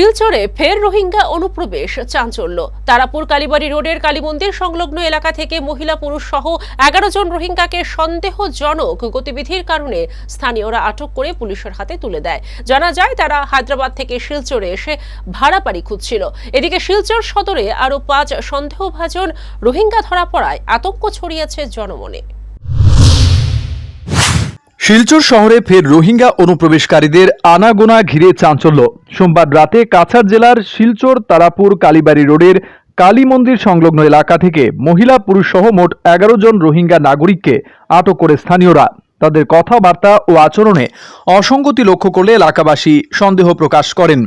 শিলচরে ফের রোহিঙ্গা অনুপ্রবেশ, চাঞ্চল্য। তারাপুর কালীবাড়ি রোডের কালীমন্দির সংলগ্ন এলাকা থেকে মহিলা পুরুষ সহ এগারো জন রোহিঙ্গাকে সন্দেহজনক গতিবিধির কারণে স্থানীয়রা আটক করে পুলিশের হাতে তুলে দেয়। জানা যায়, তারা হায়দ্রাবাদ থেকে শিলচরে এসে ভাড়া বাড়ি খুঁজছিল। এদিকে শিলচর সদরে আরও পাঁচ সন্দেহভাজন রোহিঙ্গা ধরা পড়ায় আতঙ্ক ছড়িয়েছে জনমনে। শিলচর শহরে ফের রোহিঙ্গা অনুপ্রবেশকারীদের আনাগোনা ঘিরে চাঞ্চল্য। সোমবার রাতে কাছাড় জেলার শিলচর, তারাপুর, কালীবাড়ি রোডের কালী মন্দির সংলগ্ন এলাকা থেকে মহিলা পুরুষ সহ মোট এগারো জন রোহিঙ্গা নাগরিককে আটক করে স্থানীয়রা। তাদের কথাবার্তা ও আচরণে অসঙ্গতি লক্ষ্য করলে এলাকাবাসী সন্দেহ প্রকাশ করেন।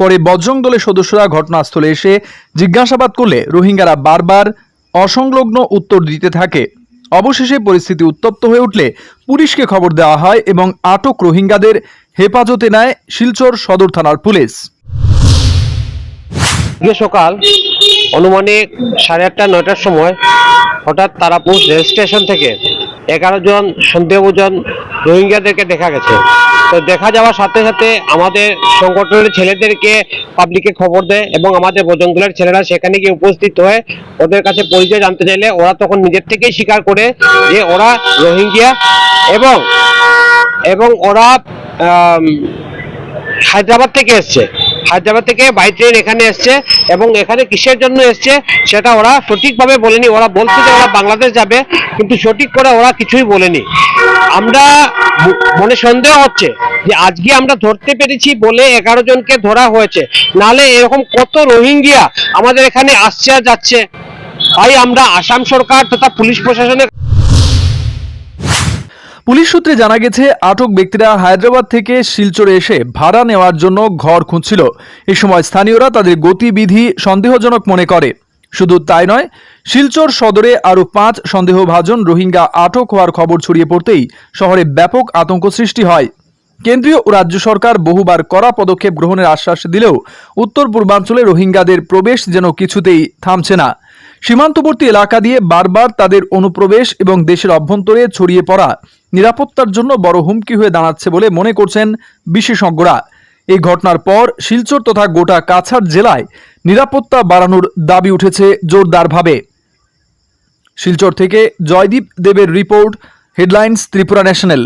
পরে বজরং দলের সদস্যরা ঘটনাস্থলে এসে জিজ্ঞাসাবাদ করলে রোহিঙ্গারা বারবার অসংলগ্ন উত্তর দিতে থাকে। অবশেষে পরিস্থিতি উত্তপ্ত হয়ে উঠলে পুলিশকে খবর দেওয়া হয় এবং আটক রোহিঙ্গাদের হেফাজতে নেয় শিলচর সদর থানার পুলিশ। সকাল অনুমানিক সাড়ে আটটা, নয়টার সময় হঠাৎ তারাপুর রেল স্টেশন থেকে এগারো জন সন্দেহভাজন রোহিঙ্গাদেরকে দেখা গেছে। তো দেখা যাওয়ার সাথে সাথে আমাদের সংগঠনের ছেলেদেরকে পাবলিকে খবর দেয় এবং আমাদের বজঙ্গলের ছেলেরা সেখানে গিয়ে উপস্থিত হয়ে। ওদের কাছে পরিচয় জানতে চাইলে ওরা তখন নিজের থেকেই স্বীকার করে যে ওরা রোহিঙ্গিয়া এবং এবং ওরা হায়দ্রাবাদ থেকে এসছে। হায়দ্রাবাদ থেকে বাই ট্রেন এখানে এসছে এবং এখানে কিসের জন্য এসছে সেটা ওরা সঠিকভাবে বলেনি। ওরা বলছে যে ওরা বাংলাদেশ যাবে, কিন্তু সঠিক করে ওরা কিছুই বলেনি। আমরা মনে সন্দেহ হচ্ছে যে আজকে আমরা ধরতে পেরেছি বলে এগারো জনকে ধরা হয়েছে। নালে এরকম কত রোহিঙ্গিয়া আমাদের এখানে আসছে যাচ্ছে। তাই আমরা আসাম সরকার তথা পুলিশ প্রশাসনের পুলিশ সূত্রে জানা গেছে, আটক ব্যক্তিরা হায়দ্রাবাদ থেকে শিলচরে এসে ভাড়া নেওয়ার জন্য ঘর খুঁজছিল। এ সময় স্থানীয়রা তাদের গতিবিধি সন্দেহজনক মনে করে। শুধু তাই নয়, শিলচর সদরে আরও পাঁচ সন্দেহভাজন রোহিঙ্গা আটক হওয়ার খবর ছড়িয়ে পড়তেই শহরে ব্যাপক আতঙ্ক সৃষ্টি হয়। কেন্দ্রীয় ও রাজ্য সরকার বহুবার কড়া পদক্ষেপ গ্রহণের আশ্বাস দিলেও উত্তর পূর্বাঞ্চলে রোহিঙ্গাদের প্রবেশ যেন কিছুতেই থামছে না। সীমান্তবর্তী এলাকা দিয়ে বারবার তাদের অনুপ্রবেশ এবং দেশের অভ্যন্তরে ছড়িয়ে পড়া নিরাপত্তার জন্য বড় হুমকি হয়ে দাঁড়াচ্ছে বলে মনে করছেন বিশেষজ্ঞরা। এই ঘটনার পর শিলচর তথা গোটা কাছাড় জেলায় নিরাপত্তা বাড়ানোর দাবি উঠেছে জোরদারভাবে। শিলচর থেকে জয়দীপ দেবের রিপোর্ট, হেডলাইন্স, ত্রিপুরা ন্যাশনাল।